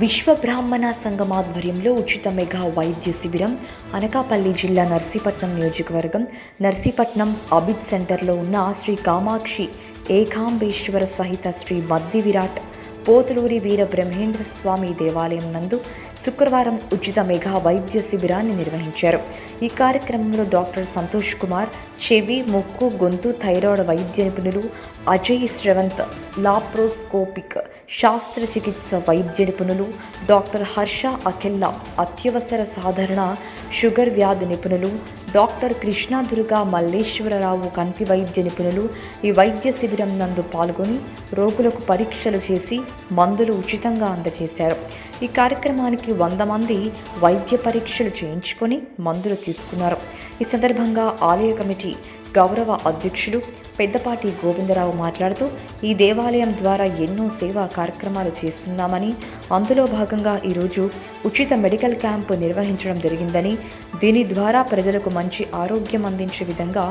విశ్వ బ్రాహ్మణ సంఘం ఆధ్వర్యంలో ఉచిత మెగా వైద్య శిబిరం అనకాపల్లి జిల్లా నర్సీపట్నం నియోజకవర్గం నర్సీపట్నం అబిద్ సెంటర్లో ఉన్న శ్రీ కామాక్షి ఏకాంబేశ్వర సహిత శ్రీ మద్ది విరాట్ పోతులూరి వీర బ్రహ్మేంద్ర స్వామి దేవాలయం నందు శుక్రవారం ఉచిత మెగా వైద్య శిబిరాన్ని నిర్వహించారు. ఈ కార్యక్రమంలో డాక్టర్ సంతోష్ కుమార్ చెవి ముక్కు గొంతు థైరాయిడ్ వైద్య నిపుణులు అజయ్ శ్రవంత్ లాప్రోస్కోపిక్ శాస్త్రచికిత్స వైద్య నిపుణులు డాక్టర్ హర్ష అఖిల్లా అత్యవసర సాధారణ షుగర్ వ్యాధి నిపుణులు డాక్టర్ కృష్ణాదుర్గా మల్లేశ్వరరావు కంటి వైద్య నిపుణులు ఈ వైద్య శిబిరం నందు పాల్గొని రోగులకు పరీక్షలు చేసి మందులు ఉచితంగా అందజేశారు ఈ కార్యక్రమానికి వంద మంది వైద్య పరీక్షలు చేయించుకొని మందులు తీసుకున్నారు ఈ సందర్భంగా ఆలయ కమిటీ గౌరవ అధ్యక్షుడు పెద్దపాటి గోవిందరావు మాట్లాడుతూ ఈ దేవాలయం ద్వారా ఎన్నో సేవా కార్యక్రమాలు చేస్తున్నామని అందులో భాగంగా ఈరోజు ఉచిత మెడికల్ క్యాంపు నిర్వహించడం జరిగిందని దీని ద్వారా ప్రజలకు మంచి ఆరోగ్యం అందించే విధంగా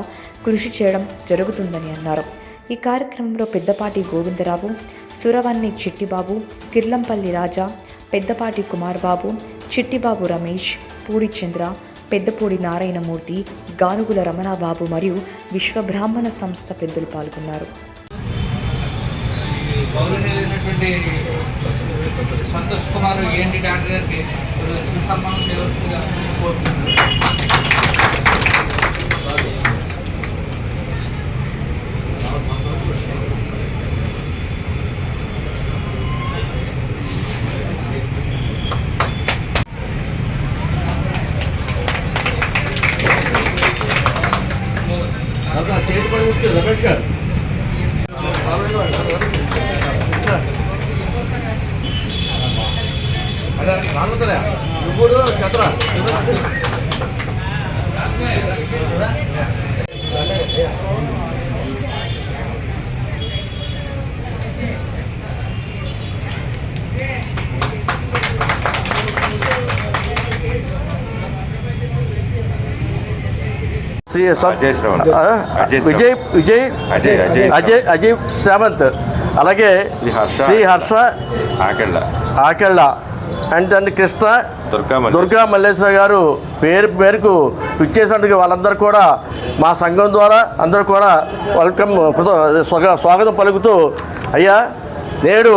కృషి చేయడం జరుగుతుందని అన్నారు. ఈ కార్యక్రమంలో పెద్దపాటి గోవిందరావు సురవన్ని చిట్టిబాబు కిర్లంపల్లి రాజా పెద్దపాటి కుమార్ బాబు చిట్టిబాబు రమేష్ పూడి చంద్ర పెద్దపూడి నారాయణమూర్తి గానుగుల రమణాబాబు మరియు విశ్వబ్రాహ్మణ సంస్థ పెద్దలు పాల్గొన్నారు. గౌరవనీయులైనటువంటి సంతోష్ కుమార్ ఏంటి డాక్టర్ గారికి? సన్మానం కోరుతున్నాను స్టేట్ పడి ఉంటే రమేష్ గారు. అదే నాన్నతలే నువ్వు చత్ర శ్రీ. విజయ్ విజయ్ అజయ్ అజయ్ శ్రావంత్. అలాగే శ్రీ హర్ష. ఆకెళ్ళ. అండ్ దాన్ని కృష్ణ. దుర్గా మల్లేశ్వర. దుర్గా మల్లేశ్వర గారు పేరు మేరకు ఇచ్చేసినందుకు వాళ్ళందరూ కూడా మా సంఘం ద్వారా అందరూ కూడా వెల్కమ్ స్వాగతం పలుకుతూ అయ్యా నేడు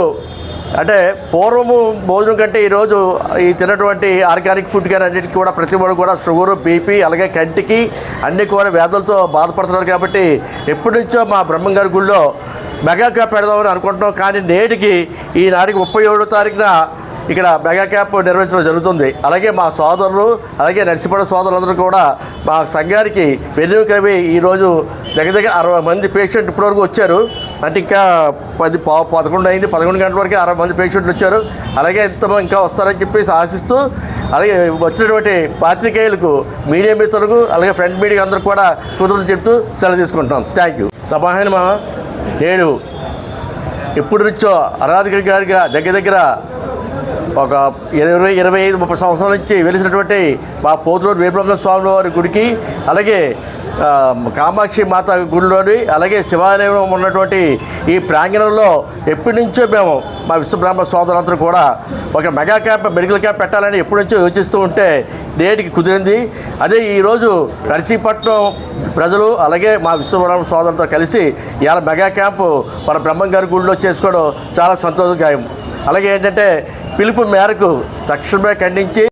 అంటే పూర్వము భోజనం కంటే ఈరోజు ఈ తిన్నటువంటి ఆర్గానిక్ ఫుడ్ కానీ అన్నిటికీ కూడా ప్రతి ఒక్కరు కూడా షుగరు బీపీ అలాగే కంటికి అన్ని కూడా వ్యాధులతో బాధపడుతున్నారు కాబట్టి ఎప్పటి నుంచో మా బ్రహ్మంగారి గుళ్ళో మెగా క్యాప్ పెడదామని అనుకుంటున్నాం. కానీ నేటికి ఈనాటికి ముప్పై ఏడో తారీఖున ఇక్కడ మెగా క్యాంప్ నిర్వహించడం జరుగుతుంది. అలాగే మా సోదరులు అలాగే నర్సిపడ సోదరులందరూ కూడా మా సంఘానికి వెన్నుకవి ఈరోజు దగ్గర దగ్గర అరవై మంది పేషెంట్ ఇప్పటివరకు వచ్చారు. అంటే ఇంకా పది పదకొండు అయింది. పదకొండు గంటల వరకు అరవై మంది పేషెంట్లు వచ్చారు. అలాగే ఇంత ఇంకా వస్తారని చెప్పేసి ఆశిస్తూ అలాగే వచ్చినటువంటి పాత్రికేయులకు మీడియా మిత్రులకు అలాగే ఫ్రంట్ మీడియా అందరూ కూడా కుదురు చెప్తూ సెలవు తీసుకుంటున్నాం. థ్యాంక్ యూ సమాహనమా నేడు ఎప్పుడు నుంచో అనాధిక గారిగా దగ్గర దగ్గర ఒక ఇరవై ఇరవై ఐదు ముప్పై సంవత్సరాల నుంచి వెలిసినటువంటి మా పోతులూరు వేపబ్రహ్మ స్వామి వారి గుడికి అలాగే కామాక్షి మాత గుడిలోని అలాగే శివాలయంలో ఉన్నటువంటి ఈ ప్రాంగణంలో ఎప్పటి నుంచో మేము మా విశ్వబ్రాహ్మణ సోదరులందరూ కూడా ఒక మెగా క్యాంప్ మెడికల్ క్యాంప్ పెట్టాలని ఎప్పటి నుంచో యోచిస్తూ ఉంటే నేటికి కుదిరింది. అదే ఈరోజు నర్సీపట్నం ప్రజలు అలాగే మా విశ్వబ్రాహ్మణ సోదరులతో కలిసి ఇవాళ మెగా క్యాంపు మన బ్రహ్మం గారి గుడిలో చేసుకోవడం చాలా సంతోషకాయం అలాగే ఏంటంటే పిలుపు మేరకు తక్షణమే ఖండించి